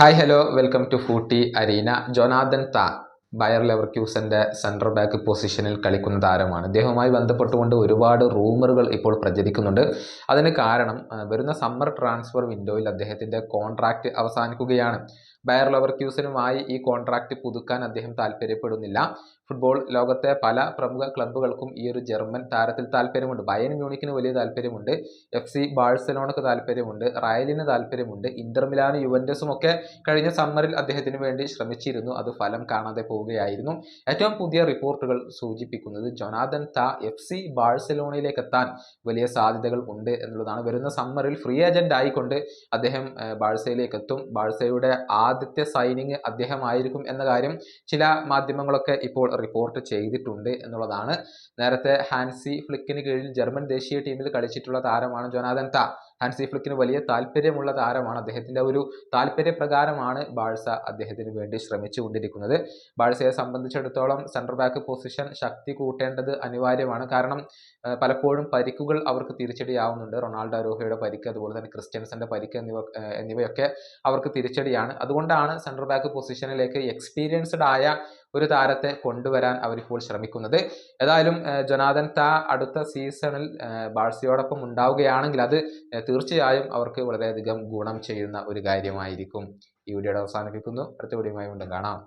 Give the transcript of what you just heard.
Hi hello welcome to Footy Arena Jonathan Tah Bayer lever ക്യൂസിന്റെ central back പൊസിഷനിൽ കളിക്കുന്ന താരമാണ്. ഇദ്ദേഹവുമായി ബന്ധപ്പെട്ടുകൊണ്ട് ഒരുപാട് റൂമറുകൾ ഇപ്പോൾ പ്രചരിക്കുന്നുണ്ട്. അതിന് കാരണം വരുന്ന സമ്മർ ട്രാൻസ്ഫർ വിൻഡോയിൽ അദ്ദേഹത്തിന്റെ കോൺട്രാക്റ്റ് അവസാനിക്കുകയാണ്. ബയർ ലെവർ ക്യൂസിനുമായി ഈ കോൺട്രാക്റ്റ് പുതുക്കാൻ അദ്ദേഹം താല്പര്യപ്പെടുന്നില്ല. ഫുട്ബോൾ ലോകത്തെ പല പ്രമുഖ ക്ലബ്ബുകൾക്കും ഈ ഒരു ജർമ്മൻ താരത്തിൽ താല്പര്യമുണ്ട്. ബയൻ മ്യൂണിക്കിന് വലിയ താല്പര്യമുണ്ട്. എഫ് സി ബാഴ്സലോണക്ക് താല്പര്യമുണ്ട്. റയലിന് താല്പര്യമുണ്ട്. ഇന്റർ മിലാനും യുവന്റസും ഒക്കെ കഴിഞ്ഞ സമ്മറിൽ അദ്ദേഹത്തിന് വേണ്ടി ശ്രമിച്ചിരുന്നു. അത് ഫലം കാണാതെ പോവുകയായിരുന്നു. ഏറ്റവും പുതിയ റിപ്പോർട്ടുകൾ സൂചിപ്പിക്കുന്നത് ജൊനാദൻ ത എഫ് സി ബാഴ്സലോണയിലേക്ക് എത്താൻ വലിയ സാധ്യതകൾ ഉണ്ട് എന്നുള്ളതാണ്. വരുന്ന സമ്മറിൽ ഫ്രീ ഏജന്റ് ആയിക്കൊണ്ട് അദ്ദേഹം ബാഴ്സയിലേക്ക് എത്തും ബാഴ്സയുടെ ആദ്യത്തെ സൈനിങ് അദ്ദേഹമായിരിക്കും എന്ന കാര്യം ചില മാധ്യമങ്ങളൊക്കെ ഇപ്പോൾ റിപ്പോർട്ട് ചെയ്തിട്ടുണ്ട് എന്നുള്ളതാണ്. നേരത്തെ ഹാൻസി ഫ്ലിക്കിന് കീഴിൽ ജർമ്മൻ ദേശീയ ടീമിൽ കളിച്ചിട്ടുള്ള താരമാണ് ജോനാദൻ താ ഹാൻസി ഫ്ലിക്കിന് വലിയ താല്പര്യമുള്ള താരമാണ് അദ്ദേഹത്തിന്റെ ഒരു താല്പര്യപ്രകാരമാണ് ബാഴ്സ അദ്ദേഹത്തിന് വേണ്ടി ശ്രമിച്ചുകൊണ്ടിരിക്കുന്നത്. ബാഴ്സയെ സംബന്ധിച്ചിടത്തോളം സെൻട്രൽ ബാക്ക് പൊസിഷൻ ശക്തി കൂട്ടേണ്ടത് അനിവാര്യമാണ്. കാരണം പലപ്പോഴും പരിക്കുകൾ അവർക്ക് തിരിച്ചടിയാവുന്നുണ്ട്. റൊണാൾഡോ അരോഹയുടെ പരിക്ക് അതുപോലെ തന്നെ ക്രിസ്ത്യൻസിന്റെ പരിക്ക് എന്നിവ എന്നിവയൊക്കെ അവർക്ക് തിരിച്ചടിയാണ്. അതുകൊണ്ടാണ് സെൻട്രൽ ബാക്ക് പൊസിഷനിലേക്ക് എക്സ്പീരിയൻസ്ഡ് ആയ ഒരു താരത്തെ കൊണ്ടുവരാൻ അവരിപ്പോൾ ശ്രമിക്കുന്നത്. ഏതായാലും ആ, ജൊനാഥൻ താ അടുത്ത സീസണിൽ ബാഴ്സയോടൊപ്പം ഉണ്ടാവുകയാണെങ്കിൽ അത് തീർച്ചയായും അവർക്ക് വളരെയധികം ഗുണം ചെയ്യുന്ന ഒരു കാര്യമായിരിക്കും. ഈ വീഡിയോയുടെ അവസാനിപ്പിക്കുന്നു അടുത്ത വീഡിയോയുമായി വീണ്ടും കാണാം.